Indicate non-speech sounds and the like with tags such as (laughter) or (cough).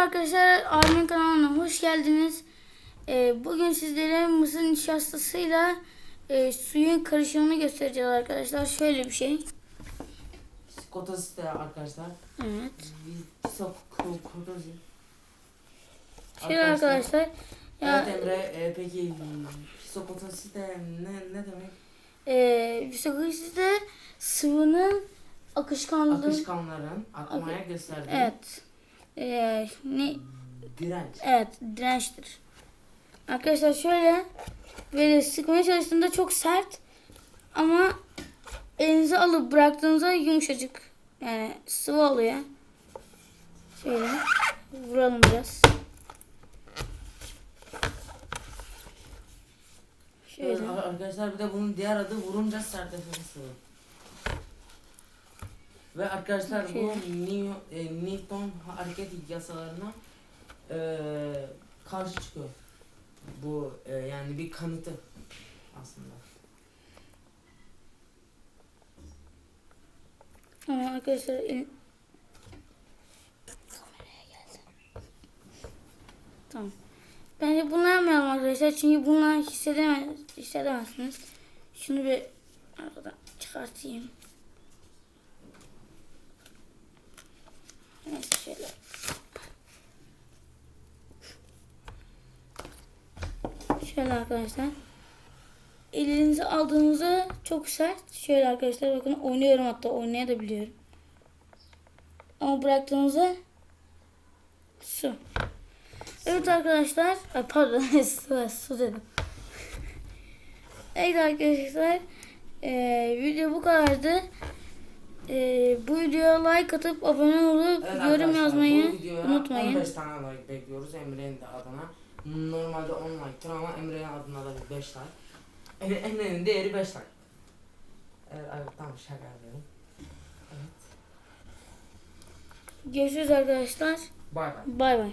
arkadaşlar, abimin kanalına hoş geldiniz. Ee, bugün sizlere mısır nişastasıyla e, suyun karışımını göstereceğiz arkadaşlar. Şöyle bir şey. Kotası da arkadaşlar. Evet. Şöyle arkadaşlar. Ya, Evet Emre e, peki da ne, ne demek? e, de sıvının akışkanlığı. Akışkanların akmaya gösterdiği Evet. E, ne? direnç. Evet, dirençtir. Arkadaşlar şöyle böyle sıkmaya çalıştığında çok sert ama elinize alıp bıraktığınızda yumuşacık. Yani sıvı oluyor. Şöyle vuralım biraz. Evet, Şöyle. ar- arkadaşlar bir de bunun diğer adı vurunca sertleşmesi. Ve arkadaşlar bu New, e, Newton hareket yasalarına e, karşı çıkıyor. Bu e, yani bir kanıtı aslında. Ama arkadaşlar el... Tamam. Bence bunu yapmayalım arkadaşlar. Çünkü bunlar hissedemez, hissedemezsiniz. Şunu bir arkadan çıkartayım. Neyse şöyle. Şöyle arkadaşlar. Elinize aldığınızda çok sert. Şöyle arkadaşlar bakın oynuyorum hatta oynayabiliyorum. Ama bıraktığınızda su. Evet arkadaşlar. Ay pardon (laughs) su, su dedim. Evet arkadaşlar. Eee video bu kadardı. Eee bu videoya like atıp abone olup Evet yorum yazmayı bu unutmayın. 15 tane like bekliyoruz Emre'nin de adına. Normalde 10 like'tır ama Emre'nin adına da bir 5 like. Emre- Emre'nin değeri 5 like. Evet, evet tamam şaka yapıyorum. Evet. Görüşürüz arkadaşlar. Bay bay. Bay bay.